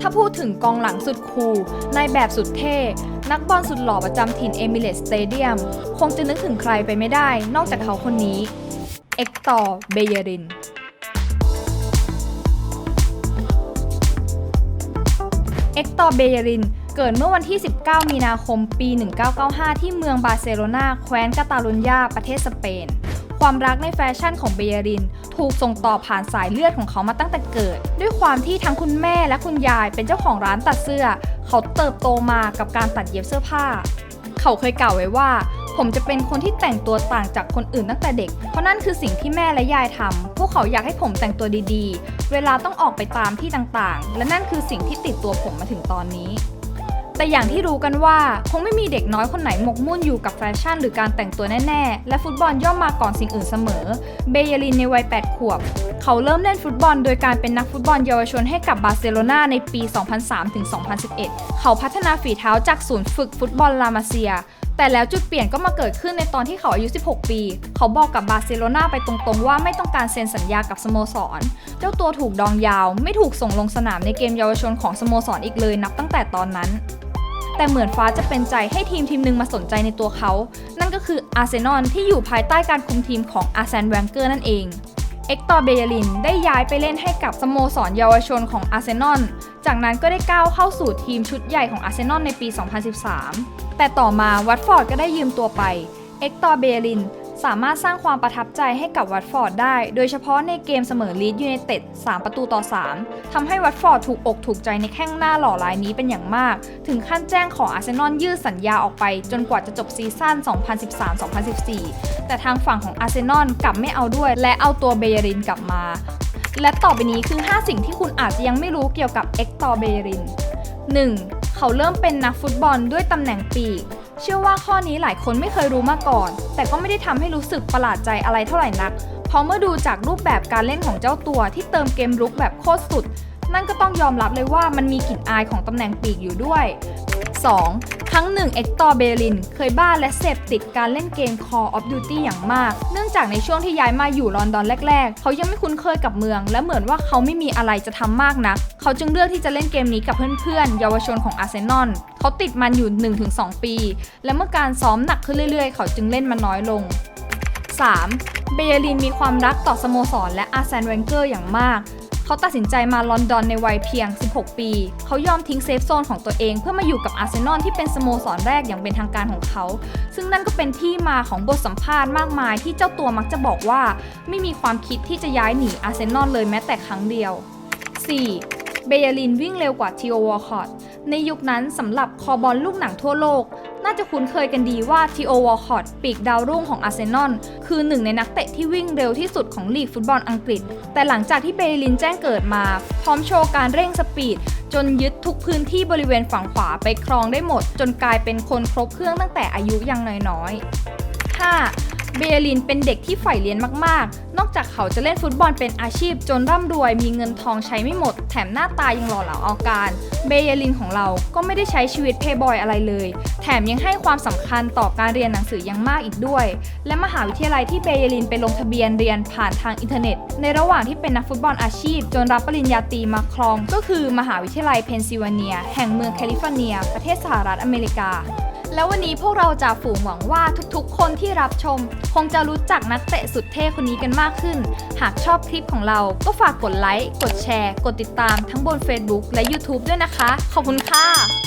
ถ้าพูดถึงกองหลังสุดคูลในแบบสุดเท่ นักบอลสุดหล่อประจำถิ่นเอมิเรตสเตเดียม คงจะนึกถึงใครไปไม่ได้ นอกจากเขาคนนี้ เอ็กตอร์ เบเยรินเอ็กตอร์ เบเยริน เกิดเมื่อวันที่ 19 มีนาคม ปี 1995 ที่เมืองบาร์เซโลนา แคว้นกาตาลุญญา ประเทศสเปน ความรักในแฟชั่นของเบยริน ถูกส่งต่อผ่านสายเลือดของเขามาตั้งแต่เกิด ด้วยความที่ทั้งคุณแม่และคุณยายเป็นเจ้าของร้านตัดเสื้อ เขาเติบโตมากับการตัดเย็บเสื้อผ้า เขาเคยกล่าวไว้ว่า ผมจะเป็นคนที่แต่งตัวต่างจากคนอื่นตั้งแต่เด็ก เพราะนั่นคือสิ่งที่แม่และยายทำพวกเขาอยากให้ผมแต่งตัวดีๆ เวลาต้องออกไปตามที่ต่างๆ และนั่นคือสิ่งที่ติดตัวผมมาถึงตอนนี้ แต่อย่างที่รู้กันว่า คงไม่มีเด็กน้อยคนไหนหมกมุ่นอยู่กับแฟชั่นหรือการแต่งตัวแน่ๆ และฟุตบอลย่อมมาก่อนสิ่งอื่นเสมอ เบเยลินในวัย 8 ขวบ เขาเริ่มเล่นฟุตบอลโดยการเป็นนักฟุตบอลเยาวชนให้กับบาร์เซโลนาในปี 2003-2011 เขาพัฒนาฝีเท้าจากศูนย์ฝึกฟุตบอลลามาเซียแต่แล้วจุดเปลี่ยนก็มาเกิดขึ้นในตอนที่เขาอายุ 16 ปี เขาบอกกับบาร์เซโลนาไปตรงๆ ว่าไม่ต้องการเซ็นสัญญากับสโมสร เจ้าตัวถูกดองยาว ไม่ถูกส่งลงสนามในเกมเยาวชนของสโมสรอีกเลยนับตั้งแต่ตอนนั้น แต่เหมือนฟ้าจะเป็นใจให้ทีมทีมหนึ่งมาสนใจในตัวเขา นั่นก็คืออาร์เซนอลที่อยู่ภายใต้การคุมทีมของอาร์เซนแวงเกอร์นั่นเอง เอ็กตอร์เบเยลินได้ย้ายไปเล่นให้กับสโมสรเยาวชนของอาร์เซนอล จากนั้นก็ได้ก้าวเข้าสู่ทีมชุดใหญ่ของอาร์เซนอลในปี 2013 แต่ต่อมาวัตฟอร์ดก็ได้ยืมตัวไป เอ็กตอร์เบเยลิน สามารถสร้างความประทับใจให้กับวัตฟอร์ดได้ โดยเฉพาะในเกมเสมอลีดยูไนเต็ด 3 ประตูต่อ 3ทำให้วัตฟอร์ดถูกอกถูกใจในแข้งหน้าหล่อรายนี้เป็นอย่างมาก ถึงขั้นแจ้งขออาร์เซนอลยืดสัญญาออกไป จนกว่าจะจบซีซั่น 2013-2014 แต่ทางฝั่งของอาร์เซนอลกลับไม่เอาด้วย และเอาตัวเบยรินกลับมา และต่อไปนี้คือ 5 สิ่งที่คุณอาจจะยังไม่รู้เกี่ยวกับเอ็กตอร์เบยริน 1. เขาเริ่มเป็นนักฟุตบอลด้วยตำแหน่งปีก เชื่อว่าข้อนี้หลายคนไม่เคยรู้มาก่อน แต่ก็ไม่ได้ทำให้รู้สึกประหลาดใจอะไรเท่าไหร่นัก เพราะเมื่อดูจากรูปแบบการเล่นของเจ้าตัวที่เติมเกมรุกแบบโคตรสุด นั่นก็ต้องยอมรับเลยว่ามันมีกลิ่นอายของตำแหน่งปีกอยู่ด้วย 2. ครั้งหนึ่งเอ็กตอร์เบลิน เคยบ้าและเสพติดการเล่นเกม Call of Duty อย่างมาก เนื่องจากในช่วงที่ย้ายมาอยู่ลอนดอนแรก ๆ เขายังไม่คุ้นเคยกับเมือง และเหมือนว่าเขาไม่มีอะไรจะทำมากนัก เขาจึงเลือกที่จะเล่นเกมนี้กับเพื่อนๆ เยาวชนของอาร์เซนอลเขาติดมันอยู่ 1-2 ปี และเมื่อการซ้อมหนักขึ้นเรื่อยๆ เขาจึงเล่นมันน้อยลง 3. เบเยลินมีความรักต่อสโมสรและอาร์เซนเวนเกอร์อย่างมาก เขาตัดสินใจมาลอนดอนในวัยเพียง 16 ปี เขายอมทิ้งเซฟโซนของตัวเองเพื่อมาอยู่กับอาร์เซนอลที่เป็นสโมสรแรกอย่างเป็นทางการของเขา ซึ่งนั่นก็เป็นที่มาของบทสัมภาษณ์มากมายที่เจ้าตัวมักจะบอกว่า ไม่มีความคิดที่จะย้ายหนีอาร์เซนอลเลยแม้แต่ครั้งเดียว 4. เบยลินวิ่งเร็วกว่าทีโอวอลคอตในยุคนั้นสำหรับคอบอลลูกหนังทั่วโลกาจะคุ้นเคยกันดีว่าทีโอวอลคอตปีกดาวรุ่งของอาร์เซนอลคือหนึ่งในนักเตะที่วิ่งเร็วที่สุดของลีกฟุตบอลอังกฤษ แต่หลังจากที่เบเยลินแจ้งเกิดมา พร้อมโชว์การเร่งสปีด จนยึดทุกพื้นที่บริเวณฝั่งขวาไปครองได้หมด จนกลายเป็นคนครบเครื่องตั้งแต่อายุยังน้อยๆ 5. เบเยลินเป็นเด็กที่ใฝ่เรียนมากๆ นอกจากเขาจะเล่นฟุตบอลเป็นอาชีพจนร่ำรวยมีเงินทองใช้ไม่หมด แถมหน้าตายังหล่อเหลาเอาการ เบเยลินของเราก็ไม่ได้ใช้ชีวิตเพย์บอยอะไรเลย แถมยังให้ความสำคัญต่อการเรียนหนังสือยังมากอีกด้วย และมหาวิทยาลัยที่เบเยลินไปลงทะเบียนเรียนผ่านทางอินเทอร์เน็ต ในระหว่างที่เป็นนักฟุตบอลอาชีพ จนรับปริญญาตรีมาครอง ก็คือมหาวิทยาลัยเพนซิลเวเนีย แห่งเมืองแคลิฟอร์เนีย ประเทศสหรัฐอเมริกา แล้ววันนี้พวกเราจะฝูงหวังว่าทุกๆ คนที่รับชม คงจะรู้จักนักเตะสุดเท่คนนี้กันมากขึ้น หากชอบคลิปของเราก็ฝากกดไลค์ กดแชร์ กดติดตามทั้งบน Facebook และ YouTube ด้วยนะคะ ขอบคุณค่ะ